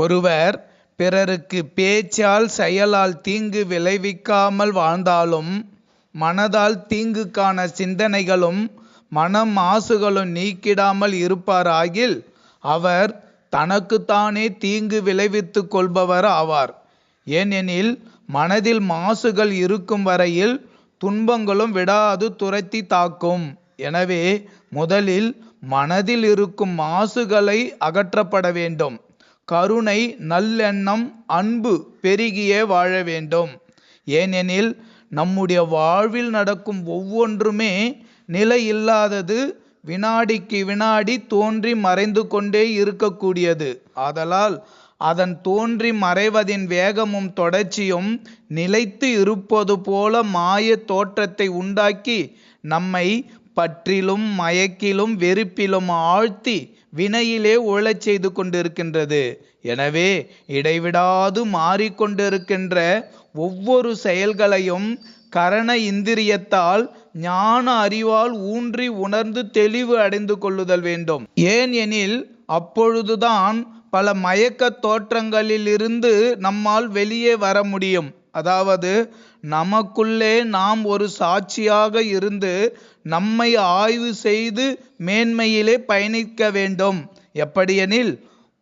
ஒருவர் பிறருக்கு பேச்சால் செயலால் தீங்கு விளைவிக்காமல் வாழ்ந்தாலும் மனதால் தீங்குக்கான சிந்தனைகளும் மனம் மாசுகளும் நீக்கிடாமல் இருப்பாராகில் அவர் தனக்குத்தானே தீங்கு விளைவித்துக் கொள்பவர் ஆவார். ஏனெனில் மனதில் மாசுகள் இருக்கும் வரையில் துன்பங்களும் விடாது துரத்தி தாக்கும். எனவே முதலில் மனதில் இருக்கும் மாசுகளை அகற்றப்பட வேண்டும். கருணை நல்லெண்ணம் அன்பு பெருகியே வாழ வேண்டும். ஏனெனில் நம்முடைய வாழ்வில் நடக்கும் ஒவ்வொன்றுமே நிலையில்லாதது வினாடிக்கு வினாடி தோன்றி மறைந்து கொண்டே இருக்கக்கூடியது. ஆதலால் அதன் தோன்றி மறைவதின் வேகமும் தொடர்ச்சியும் நிலைத்து இருப்பது போல மாய தோற்றத்தை உண்டாக்கி நம்மை பற்றிலும் மயக்கிலும் வெறுப்பிலும் ஆழ்த்தி வினையிலே உழச் செய்து கொண்டிருக்கின்றது. எனவே இடைவிடாது மாறிக்கொண்டிருக்கின்ற ஒவ்வொரு செயல்களையும் கரண இந்திரியத்தால் ஞான அறிவால் ஊன்றி உணர்ந்து தெளிவு அடைந்து கொள்ளுதல் வேண்டும். ஏன் எனில் அப்பொழுதுதான் பல மயக்க தோற்றங்களிலிருந்து நம்மால் வெளியே வர முடியும். அதாவது நமக்குள்ளே நாம் ஒரு சாட்சியாக இருந்து நம்மை ஆய்வு செய்து மேன்மையிலே பயணிக்க வேண்டும். எப்படியெனில்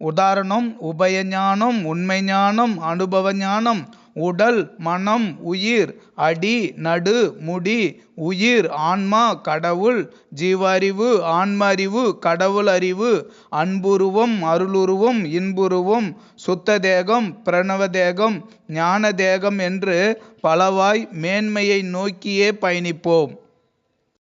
உதாரணம் உபய ஞானம் உண்மை ஞானம் அனுபவ ஞானம் உடல் மனம் உயிர் அடி நடு முடி உயிர் ஆன்மா கடவுள் ஜீவறிவு ஆன்மறிவு கடவுள் அறிவு அன்புருவம் அருளுருவம் இன்புருவம் சுத்த தேகம் பிரணவ தேகம் ஞான தேகம் என்று பலவாய் மேன்மையை நோக்கியே பயணிப்போம்.